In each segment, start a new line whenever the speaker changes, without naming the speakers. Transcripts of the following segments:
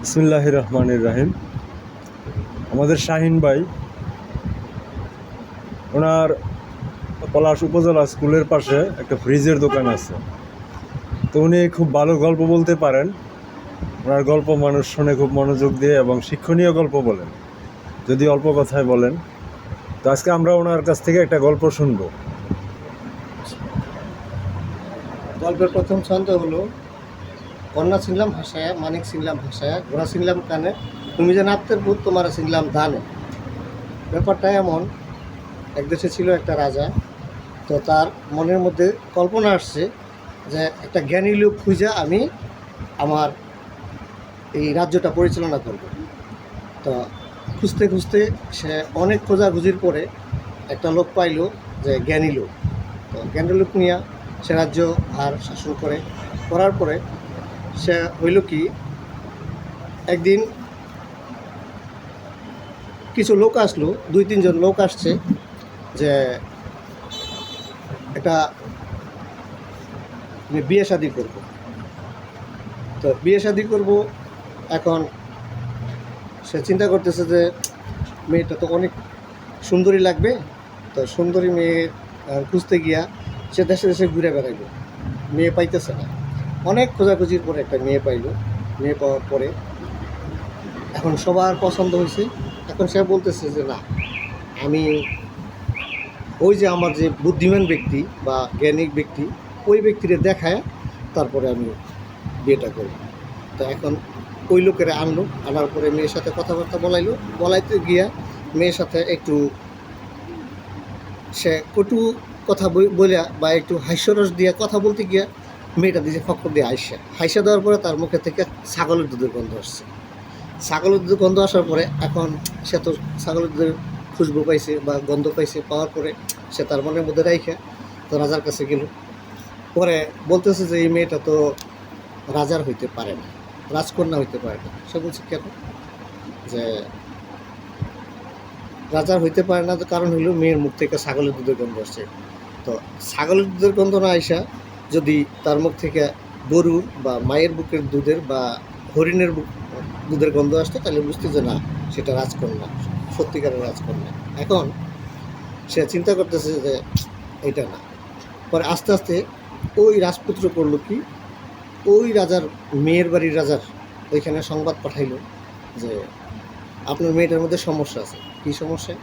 বিসমিল্লাহ রহমানির রাহিম। আমাদের শাহিন ভাই, ওনার পলাশ উপজেলা স্কুলের পাশে একটা ফ্রিজের দোকান আছে। তো উনি খুব ভালো গল্প বলতে পারেন। ওনার গল্প মানুষ শুনে খুব মনোযোগ দিয়ে এবং শিক্ষণীয় গল্প বলেন। যদি অল্প কথায় বলেন। তো আজকে আমরা ওনার কাছ থেকে একটা গল্প শুনব।
গল্পের প্রথম ছন্দ হলো কন্যা ছিনলাম ভাষায় মানিক ছিনলাম ভাষায় ঘোড়া ছিনলাম কানে, তুমি যে নাপ্তের ভূত, তোমার ছিনলাম দানে। ব্যাপারটা এমন, এক দেশে ছিল একটা রাজা, তো তার মনের মধ্যে কল্পনা আসছে যে একটা জ্ঞানী লোক খুঁজে আমি আমার এই রাজ্যটা পরিচালনা করব। তো খুঁজতে খুঁজতে সে অনেক খোঁজাখুঁজির পরে একটা লোক পাইলো যে জ্ঞানী লোক। তো জ্ঞানী লোক নিয়ে সে রাজ্য আর শাসন করে, করার পরে সে হইল কি, একদিন কিছু লোক আসলো, দুই, তিনজন লোক আসছে যে একটা মানে বিয়ে শাদি করব। তো বিয়ে শাদি করব, এখন সে চিন্তা করতেছে যে মেয়েটা তো অনেক সুন্দরী লাগবে, তো সুন্দরী মেয়ে খুঁজতে গিয়া সে দেশে দেশে ঘুরে বেড়াইলো মেয়ে পাইতেছে না। অনেক খোঁজাখুঁজির পরে একটা মেয়ে পাইলো। মেয়ে পাওয়ার পরে এখন সবার পছন্দ হয়েছে। এখন সে বলতেছে যে, না, আমি ওই যে আমার যে বুদ্ধিমান ব্যক্তি বা জ্ঞানিক ব্যক্তি, ওই ব্যক্তিরে দেখায়, তারপরে আমি বিয়েটা করি তো এখন ওই লোকেরা আনলো, আনার পরে মেয়ের সাথে কথাবার্তা বলাইলো। বলাইতে গিয়া মেয়ের সাথে একটু সে কটু কথা বলিয়া বা একটু হাস্যরস দিয়া কথা বলতে গিয়া মেয়েটা দিয়েছে ফক্কর দিয়ে হাইসা হাইসা দেওয়ার পরে তার মুখে থেকে ছাগলের দুধের গন্ধ আসছে। ছাগলের দুধের গন্ধ আসার পরে এখন সে তো ছাগলের দুধের খুশবু পাইছে বা গন্ধ পাইছে পাওয়ার পরে সে তার মনের মধ্যে রাইখে তো রাজার কাছে গেল। পরে বলতেছে যে, এই মেয়েটা তো রাজার হইতে পারে না, রাজকন্যা হইতে পারে না। সে বলছে, কেন? যে, রাজার হইতে পারে না, তো কারণ হইল মেয়ের মুখ থেকে ছাগলের দুধের গন্ধ আসছে। তো ছাগলের দুধের গন্ধ না আইসা যদি তার মুখ থেকে গরুর বা মায়ের বুকের দুধের বা হরিণের বুক, দুধের গন্ধ আসতো, তাহলে বুঝতে যে না, সেটা রাজকন্যা, সত্যিকারের রাজকন্যা। এখন সে চিন্তা করতেছে যে এটা না। পরে আস্তে আস্তে ওই রাজপুত্র করল কি, ওই রাজার, মেয়ের বাড়ির রাজার ওইখানে সংবাদ পাঠাইল যে আপনার মেয়েটার মধ্যে সমস্যা আছে। কী সমস্যা?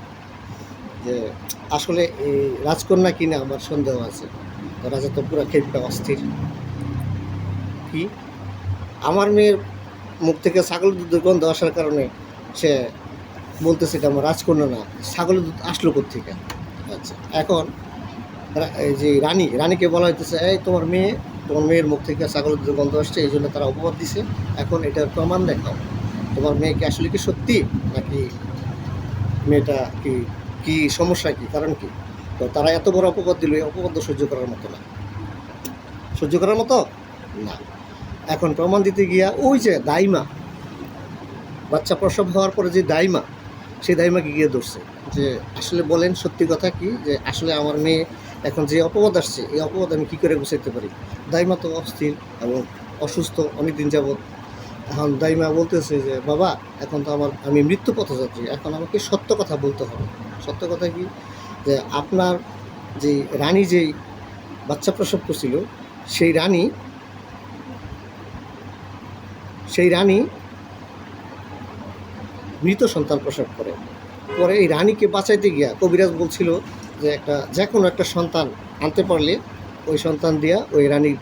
যে আসলে এই রাজকন্যা কিনা আমার সন্দেহ আছে। রাজা তো পুরো খেপটা অস্থির। কি? আমার মেয়ের মুখ থেকে ছাগল দুধের গন্ধ আসার কারণে সে বলতেছে এটা আমার রাজকন্যা না, ছাগলের দুধ আসলো থেকে আচ্ছা এখন এই যে রানী, রানীকে বলা হইতেছে, এই তোমার মেয়ে, তোমার মেয়ের মুখ থেকে ছাগলের দুধের গন্ধ আসছে, এই জন্য তারা অপবাদ দিছে। এখন এটার প্রমাণ দেখাও। তোমার মেয়ে কি আসলে কি সত্যি? নাকি মেয়েটা কি কি সমস্যা কি? কারণ কি? তো তারা এত বড় অপবাদ দিল অপবাদ সহ্য করার মতো না। সহ্য করার মতো? না। এখন প্রমাণ দিতে গিয়া ওই যে দাইমা, বাচ্চা প্রসব হওয়ার পরে যে দাইমা সেই দাইমাকে গিয়ে ধরছে যে, আসলে বলেন সত্যি কথা কি? যে আসলে আমার মেয়ে এখন যে অপবাদ আসছে, এই অপবাদ আমি কী করে গুছাইতে পারি? দাইমা তো অস্থির এবং অসুস্থ অনেকদিন যাবৎ। এখন দাইমা বলতেছে যে, বাবা, এখন তো আমার, আমি মৃত্যু পথযাত্রী এখন আমাকে সত্য কথা বলতে হবে। সত্য কথা কি? যে আপনার যে রানী যেই বাচ্চা প্রসব করছিল, সেই রানী সেই রানী মৃত সন্তান প্রসব করে। পরে এই রানীকে বাঁচাইতে গিয়া কবিরাজ বলছিল যে একটা, যে কোনো একটা সন্তান আনতে পারলে ওই সন্তান দিয়া ওই রানীর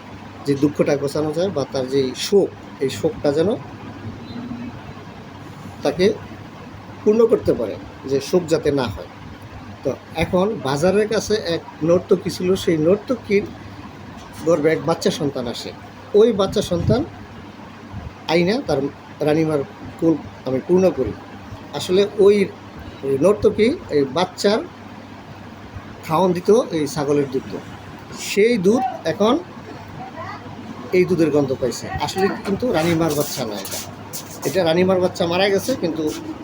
যে দুঃখটা গোছানো যায় বা তার যে শোক, এই শোকটা যেন তাকে পূর্ণ করতে পারে, যে শোক যাতে না হয়। তো এখন বাজারের কাছে এক নর্তকী ছিল, সেই নর্তকীর গর্বে এক বাচ্চা সন্তান আসে। ওই বাচ্চা সন্তান আইনা তার রানিমার কুল আমি পূর্ণ করি। আসলে ওই নর্তকী এই বাচ্চার খাওয়ান দিত এই ছাগলের দুধ। সেই দুধ এখন এই দুধের গন্ধ পাইছে। আসলে কিন্তু রানিমার বাচ্চা না এটা। এটা রানিমার বাচ্চা মারা গেছে, কিন্তু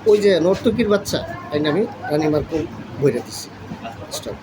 ওই যে নর্তকীর বাচ্চা তাই আমি রানিমার বইরে দিচ্ছি স্টপ